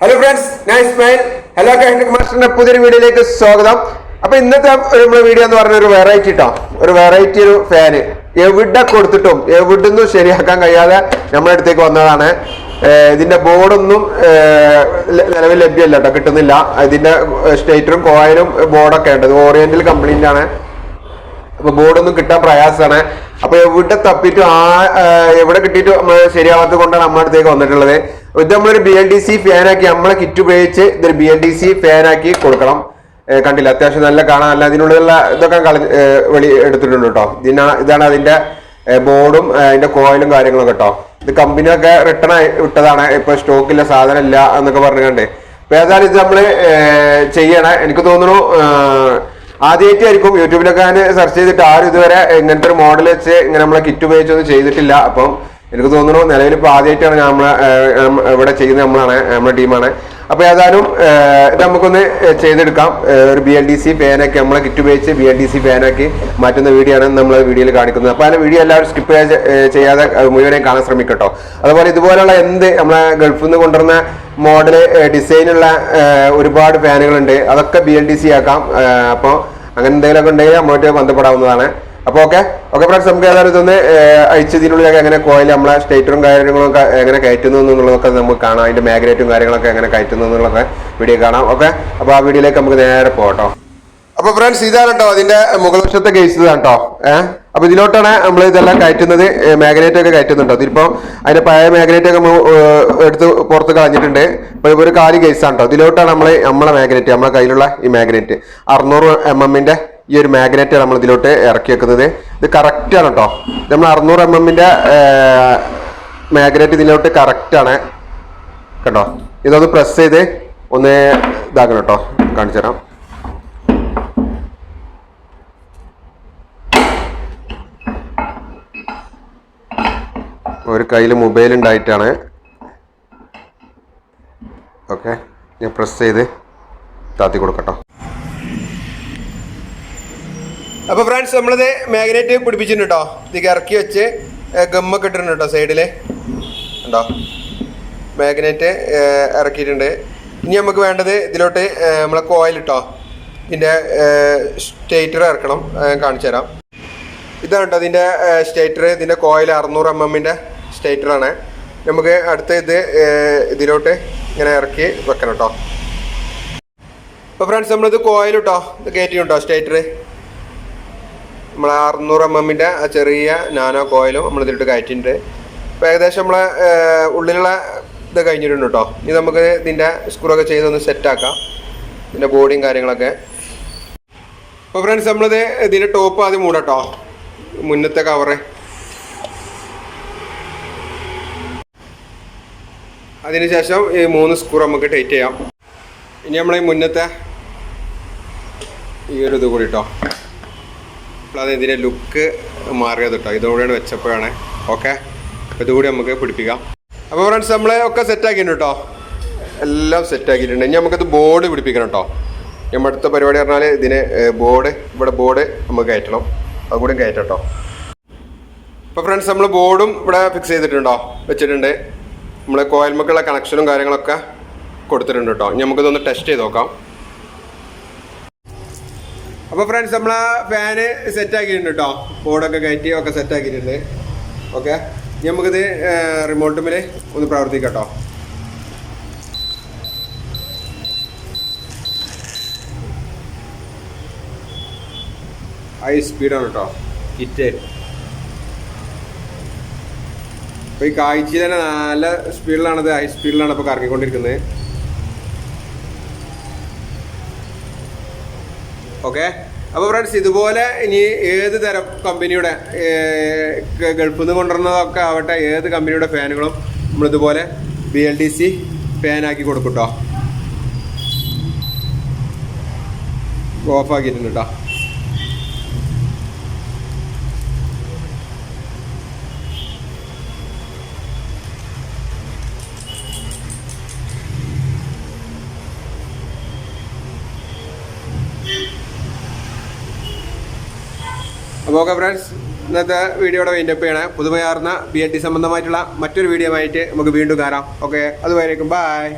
Hello friends ഞാൻ Ismail hello കാൻഡിക് മാസ്റ്ററിന്റെ പുതിയൊരു വീഡിയോയിലേക്ക് സ്വാഗതം. അപ്പൊ ഇന്നത്തെ നമ്മുടെ വീഡിയോ എന്ന് പറഞ്ഞ ഒരു വെറൈറ്റി കേട്ടോ ഒരു വെറൈറ്റി ഒരു ഫാന് എവിടെ കൊടുത്തിട്ടും എവിടുന്നും ശരിയാക്കാൻ കഴിയാതെ നമ്മുടെ അടുത്തേക്ക് വന്നതാണ്. ഇതിന്റെ ബോർഡൊന്നും നിലവിൽ ലഭ്യമല്ല കേട്ടോ കിട്ടുന്നില്ല. ഇതിന്റെ സ്റ്റേറ്ററും കോയിലും ബോർഡൊക്കെ ഉണ്ട്. ഓറിയന്റൽ കംപ്ലൈന്റ് ആണ്. അപ്പൊ ബോർഡൊന്നും കിട്ടാൻ പ്രയാസമാണ്. അപ്പൊ എവിടെ തപ്പിട്ടും ആ, എവിടെ കിട്ടിയിട്ട് ശരിയാവാത്തത് കൊണ്ടാണ് നമ്മുടെ അടുത്തേക്ക് വന്നിട്ടുള്ളത്. ഇത് നമ്മളൊരു ബി എൻ ഡി സി ഫാനാക്കി നമ്മളെ കിറ്റ് ഉപയോഗിച്ച് ഇതൊരു ബി എൻ ഡി സി ഫാനാക്കി കൊടുക്കണം. കണ്ടില്ല? അത്യാവശ്യം നല്ല കാണാൻ അല്ല അതിനുള്ള ഇതൊക്കെ കളി വെളി എടുത്തിട്ടുണ്ട് കേട്ടോ ഇതിനാ ഇതാണ് അതിന്റെ ബോർഡും അതിന്റെ കോയിലും കാര്യങ്ങളും കേട്ടോ ഇത് കമ്പനിയൊക്കെ റിട്ടേൺ വിട്ടതാണ്. ഇപ്പൊ സ്റ്റോക്കില്ല സാധനം ഇല്ല എന്നൊക്കെ പറഞ്ഞുകൊണ്ട്. അപ്പൊ ഏതായാലും ഇത് നമ്മൾ ചെയ്യണേ. എനിക്ക് തോന്നുന്നു ആദ്യമായിട്ട് ആദ്യമായിട്ടായിരിക്കും യൂട്യൂബിലൊക്കെ ഞാൻ സെർച്ച് ചെയ്തിട്ട് ആരും ഇതുവരെ ഇങ്ങനത്തെ ഒരു മോഡൽ വെച്ച് ഇങ്ങനെ നമ്മളെ കിറ്റ് ഉപയോഗിച്ചൊന്നും ചെയ്തിട്ടില്ല. അപ്പം എനിക്ക് തോന്നുന്നു നിലവിൽ ഇപ്പോൾ ആദ്യമായിട്ടാണ് നമ്മളെ ഇവിടെ ചെയ്യുന്നത് നമ്മളാണ് നമ്മുടെ ടീമാണ്. അപ്പോൾ ഏതായാലും നമുക്കൊന്ന് ചെയ്തെടുക്കാം. ഒരു ബി എൽ ഡി സി ഫാനാക്കി നമ്മളെ കിറ്റ് ഉപയോഗിച്ച് ബി എൽ ഡി സി ഫാനാക്കി മാറ്റുന്ന വീഡിയോ ആണ് നമ്മൾ വീഡിയോയിൽ കാണിക്കുന്നത്. അപ്പോൾ അതിന് വീഡിയോ എല്ലാവരും സ്കിപ്പ് ചെയ്യാതെ മുഴുവനെയും കാണാൻ ശ്രമിക്കട്ടോ. അതുപോലെ ഇതുപോലെയുള്ള എന്ത് നമ്മളെ ഗൾഫിൽ നിന്ന് കൊണ്ടുവരുന്ന മോഡൽ ഡിസൈനുള്ള ഒരുപാട് ഫാനുകളുണ്ട് അതൊക്കെ ബി എൽ ഡി സി ആക്കാം. അപ്പോൾ അങ്ങനെ എന്തെങ്കിലുമൊക്കെ ഉണ്ടെങ്കിൽ നമ്മളായിട്ട് ബന്ധപ്പെടാവുന്നതാണ്. അപ്പോൾ ഓക്കെ ഓക്കെ ഫ്രണ്ട്സ് നമുക്ക് ഏതായാലും ഇതൊന്ന് അയച്ചതിനുള്ളിൽ എങ്ങനെ കോയിൽ നമ്മളെ സ്റ്റേറ്ററും കാര്യങ്ങളൊക്കെ എങ്ങനെ കയറ്റുന്നു എന്നുള്ളതൊക്കെ നമുക്ക് കാണാം. അതിന്റെ മാഗ്നറ്റും കാര്യങ്ങളൊക്കെ എങ്ങനെ കയറ്റുന്നു എന്നുള്ളതൊക്കെ വീഡിയോ കാണാം. ഓക്കെ അപ്പോൾ ആ വീഡിയോയിലേക്ക് നമുക്ക് നേരെ പോകട്ടോ. അപ്പൊ ഫ്രണ്ട്സ് ഇതാണ് കേട്ടോ അതിന്റെ മുകൾ വശത്തെ കേസ് ഇതാണ് കേട്ടോ ഏഹ് അപ്പൊ ഇതിലോട്ടാണ് നമ്മൾ ഇതെല്ലാം കയറ്റുന്നത് മാഗ്നേറ്റ് ഒക്കെ കയറ്റുന്നുണ്ടോ ഇതിപ്പോ അതിന്റെ പഴയ മാഗ്നേറ്റ് ഒക്കെ എടുത്ത് പുറത്ത് കളഞ്ഞിട്ടുണ്ട്. ഇപ്പൊ ഒരു കാലി കേസാണ് കേട്ടോ ഇതിലോട്ടാണ് നമ്മൾ നമ്മളെ മാഗ്നേറ്റ് നമ്മളെ കയ്യിലുള്ള ഈ മാഗ്നേറ്റ് അറുന്നൂറ് എം എമ്മിന്റെ ഈ ഒരു മാഗ്നറ്റ് നമ്മൾ ഇതിലോട്ട് ഇറക്കി വെക്കുന്നത്. ഇത് കറക്റ്റ് ആണ് കേട്ടോ നമ്മൾ അറുന്നൂറ് എം എമ്മിന്റെ മാഗ്നറ്റ് ഇതിലോട്ട് കറക്റ്റാണ് കേട്ടോ ഇതൊന്ന് പ്രസ് ചെയ്ത് ഒന്ന് ഇതാക്കണം കേട്ടോ കാണിച്ചു തരാം. ഒരു കയ്യിൽ മൊബൈൽ ഉണ്ടായിട്ടാണ്. ഓക്കെ. ഞാൻ പ്രസ് ചെയ്ത് താത്തി കൊടുക്കട്ടോ. അപ്പോൾ ഫ്രണ്ട്സ് നമ്മളിത് മാഗ്നറ്റ് പിടിപ്പിച്ചിട്ടുണ്ട്? കേട്ടോ ഇത് ഇറക്കി വെച്ച് ഗമ്മൊക്കെ ഇട്ടിട്ടുണ്ട് കേട്ടോ സൈഡിൽ ഉണ്ടോ? മാഗ്നറ്റ് ഇറക്കിയിട്ടുണ്ട്. ഇനി നമുക്ക് വേണ്ടത് ഇതിലോട്ട് നമ്മളെ കോയിൽ ഇട്ടോ? ഇതിന്റെ സ്റ്റേറ്റർ ഇറക്കണം. കാണിച്ചു തരാം. ഇതാണ് കേട്ടോ ഇതിന്റെ സ്റ്റേറ്റർ ഇതിന്റെ കോയിൽ അറുന്നൂറ് എം എമ്മിന്റെ സ്റ്റേറ്ററാണ് നമുക്ക് അടുത്ത ഇത് ഇതിലോട്ട് ഇങ്ങനെ ഇറക്കി വെക്കണം കേട്ടോ അപ്പോൾ ഫ്രണ്ട്സ് നമ്മളിത് കോയിൽ കേട്ടോ ഇത് കയറ്റി കേട്ടോ സ്റ്റേറ്റർ നമ്മളെ അറുന്നൂറ് എം എമ്മിന്റെ ആ ചെറിയ നാനോ കോയിലും നമ്മൾ ഇതിലിട്ട് കയറ്റിയിട്ടുണ്ട്. അപ്പോൾ ഏകദേശം നമ്മളെ ഉള്ളിലുള്ള ഇത് കഴിഞ്ഞിട്ടുണ്ട് കേട്ടോ. ഇനി നമുക്ക് ഇതിന്റെ സ്ക്രൂ ഒക്കെ ചെയ്തൊന്ന് സെറ്റാക്കാം. ഇതിന്റെ ബോഡിയും കാര്യങ്ങളൊക്കെ. അപ്പോൾ ഫ്രണ്ട്സ് നമ്മളിത് ഇതിന്റെ ടോപ്പ് ആദ്യം മൂടട്ടോ മുന്നത്തെ കവറ് അതിനുശേഷം ഈ മൂന്ന് സ്ക്രൂ നമുക്ക് ടൈറ്റ് ചെയ്യാം. ഇനി നമ്മൾ ഈ മുന്നത്തെ ഈ ഒരു ഇത് കൂടി കേട്ടോ. അത് ഇതിന്റെ ലുക്ക് മാറിയത് കേട്ടോ. ഇതോടെയാണ് വെച്ചപ്പോഴാണ്. ഓക്കെ ഇതുകൂടി നമുക്ക് പിടിപ്പിക്കാം. അപ്പോൾ ഫ്രണ്ട്സ് നമ്മളെ ഒക്കെ സെറ്റാക്കിയിട്ടുണ്ട് കേട്ടോ. എല്ലാം സെറ്റാക്കിയിട്ടുണ്ട് ഇനി നമുക്കത് ബോർഡ് പിടിപ്പിക്കണം കേട്ടോ. നമ്മുടെ അടുത്ത പരിപാടി പറഞ്ഞാൽ ഇതിന് ബോർഡ് ഇവിടെ ബോർഡ് നമുക്ക് കയറ്റണം. അതുകൂടി കയറ്റം കേട്ടോ. അപ്പോൾ ഫ്രണ്ട്സ് നമ്മൾ ബോർഡും ഇവിടെ ഫിക്സ് ചെയ്തിട്ടുണ്ടോ? വെച്ചിട്ടുണ്ട്. നമ്മൾ കോയൽമക്കുള്ള കണക്ഷനും കാര്യങ്ങളൊക്കെ കൊടുത്തിട്ടുണ്ട് കേട്ടോ. ഇനി നമുക്കിതൊന്ന് ടെസ്റ്റ് ചെയ്ത് നോക്കാം. അപ്പോൾ ഫ്രണ്ട്സ് നമ്മൾ ആ ഫാന് സെറ്റ് ആക്കിയിട്ടുണ്ട് കേട്ടോ ബോർഡൊക്കെ കയറ്റി ഒക്കെ സെറ്റ് ആക്കിയിട്ടുണ്ട്. ഓക്കെ നമുക്കിത് റിമോട്ടുമിൽ ഒന്ന് പ്രവർത്തിക്കാം കേട്ടോ ഹൈ സ്പീഡാണ് കേട്ടോ ഹിറ്റ് അപ്പോൾ ഈ കാഴ്ച തന്നെ നല്ല സ്പീഡിലാണ് ഇത്. ഹൈ സ്പീഡിലാണ് ഇപ്പോൾ കറങ്ങിക്കൊണ്ടിരിക്കുന്നത്. ഓക്കെ അപ്പോൾ ഫ്രണ്ട്സ് ഇതുപോലെ ഇനി ഏത് തരം കമ്പനിയുടെ ഗൾഫിൽ നിന്ന് കൊണ്ടുവരുന്നതൊക്കെ ആവട്ടെ ഏത് കമ്പനിയുടെ ഫാനുകളും നമ്മളിതുപോലെ ബി എൽ ഡി സി ഫാനാക്കി കൊടുക്കും കേട്ടോ ഓഫ് ആക്കിയിട്ടുണ്ട് കേട്ടോ അപ്പോൾ ഓക്കെ ഫ്രണ്ട്സ് ഇന്നത്തെ വീഡിയോയുടെ വൈൻഡപ്പ് ചെയ്യണേ പുതുമയാർന്ന ബി എ ടി സംബന്ധമായിട്ടുള്ള മറ്റൊരു വീഡിയോ ആയിട്ട് നമുക്ക് വീണ്ടും കാണാം. ഓക്കെ അതുവരേക്കും ബൈ